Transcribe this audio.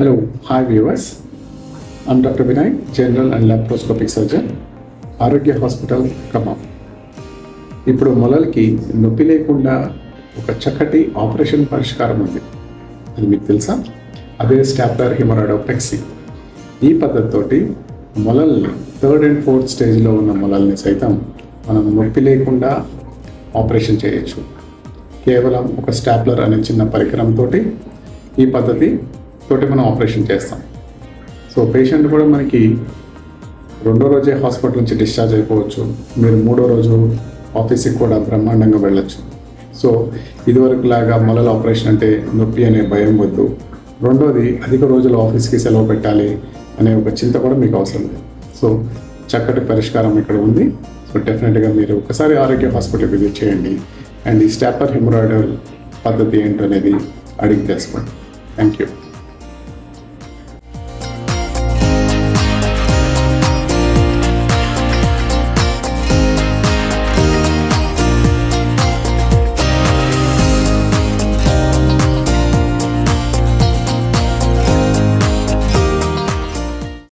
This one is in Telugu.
Hello, hi viewers. I'm Dr. Vinay, General and Laparoscopic Surgeon, ఆరోగ్య హాస్పిటల్ ఖమ్మం ఇప్పుడు మొలలకి నొప్పి లేకుండా ఒక చక్కటి ఆపరేషన్ పరిష్కారం ఉంది. అది మీకు తెలుసా? అదే స్టాప్లర్ హిమరాడోపెక్సీ ఈ పద్ధతితోటి మొలల్ని థర్డ్ అండ్ ఫోర్త్ స్టేజ్లో ఉన్న మొలల్ని సైతం మనం నొప్పి లేకుండా ఆపరేషన్ చేయొచ్చు. కేవలం ఒక స్టాప్లర్ అనే చిన్న పరికరంతో ఈ పద్ధతి తోటి మనం ఆపరేషన్ చేస్తాం. సో పేషెంట్ కూడా మనకి రెండో రోజే హాస్పిటల్ నుంచి డిశ్చార్జ్ అయిపోవచ్చు. మీరు మూడో రోజు ఆఫీస్కి కూడా బ్రహ్మాండంగా వెళ్ళొచ్చు. సో ఇదివరకు లాగా మొలల ఆపరేషన్ అంటే నొప్పి అనే భయం వద్దు. రెండోది అధిక రోజులు ఆఫీస్కి సెలవు పెట్టాలి అనే ఒక చింత కూడా మీకు అవసరం లేదు. సో చక్కటి పరిష్కారం ఇక్కడ ఉంది. సో డెఫినెట్గా మీరు ఒకసారి ఆరోగ్య హాస్పిటల్ విజిట్ చేయండి. అండ్ ఈ స్టాపర్ హెమరాయిడల్ పద్ధతి ఏంటనేది అడిగి తెలుసుకోండి. Thank you.